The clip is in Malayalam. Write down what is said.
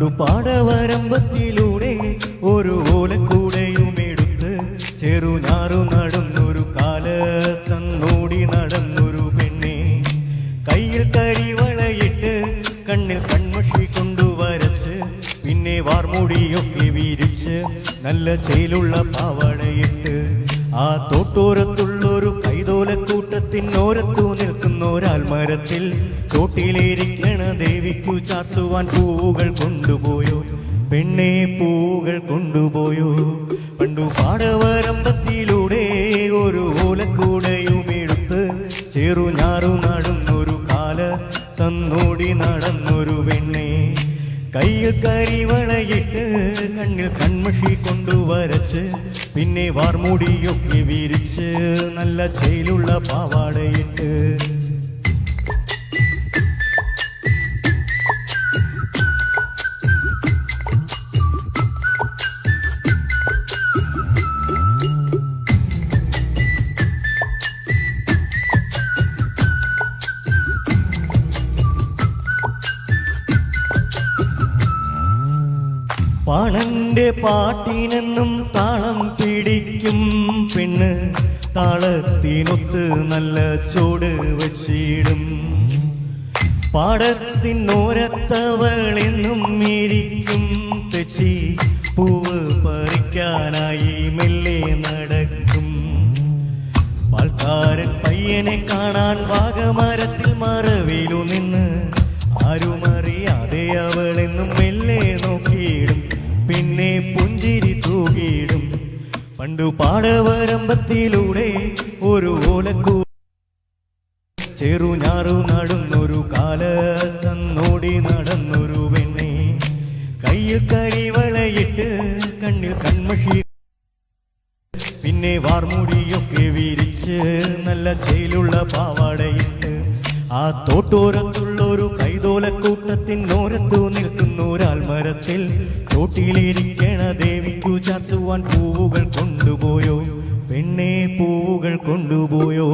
പണ്ടു പാടവരമ്പത്തിലൂടെ ഒരു ഓലക്കൂടെയും എടുത്ത് ചെറുഞാറു നടന്നൊരു കാലത്തന്നോടി നടന്നൊരു പെണ്ണെ. കയ്യിൽ കരിവളയിട്ട് കണ്ണിൽ കൺമഷി കൊണ്ടുവരച്ച് പിന്നെ വാർമുടിയൊക്കെ വിരിച്ച് നല്ല ചേലുള്ള പാവടയിട്ട്. ആ തോട്ടോരത്തുള്ളൊരു കൈതോലക്കൂട്ടത്തിനോരത്തു നിൽക്കുന്നൊരാൽ മരത്തിൽ തോട്ടിലിരിക്കണ ദേവിക്കു ചാത്തുവാൻ പൂവുകൾ കൊണ്ടുപോയോ? പെണ്ണെ പൂവുകൾ കൊണ്ടുപോയോ? പണ്ടു പാടവരമ്പത്തിലൂടെ ഒരു ഓലക്കൂടയും എടുത്ത് ചെറുഞാറു നടന്നൊരു കാല തന്നോടി നടന്നൊരു പെണ്ണെ. കയ്യിൽ കരിവളയിട്ട് കണ്ണിൽ കൺമഷി കൊണ്ടുവരച്ച് പിന്നെ വാർമുടിയൊക്കെ വിരിച്ച് നല്ല ചേലുള്ള പാവാടയിട്ട് പാണന്റെ പാട്ടിനെന്നും താളം പിടിക്കും പെണ്ണ്. താളത്തിനൊത്ത് നല്ല ചോട് വച്ചിടും. പാടത്തിനോരത്തവളെന്നും ഇരിക്കും തെച്ചി. പൂവ് പറിക്കാനായി മെല്ലെ നടക്കും. പാൽക്കാരൻ പയ്യനെ കാണാൻ വാഗമരത്തിൽ പണ്ടു പാടവരമ്പത്തിലൂടെ ഒരു ഓലക്കൂ ചെറുഞാറു നടന്നൊരു കാല തന്നോടി നടന്നൊരു പെണ്ണെ. കയ്യിൽ കരിവളയിട്ട് കണ്ണിൽ കൺമഷി പിന്നെ വാർമുടിയൊക്കെ വിരിച്ച് നല്ല ചെയിലുള്ള പാവാടയിട്ട്. ആ തോട്ടോരത്തുള്ളൊരു കൈതോലക്കൂട്ടത്തിനോരത്തു നിൽക്കുന്നൊരാൽ മരത്തിൽ ചോട്ടിലിരിക്കണ ദേവിക്കു ചാർത്തുവാൻ പൂവുകൾ കൊണ്ടുപോയോ? പെണ്ണേ പൂവുകൾ കൊണ്ടുപോയോ?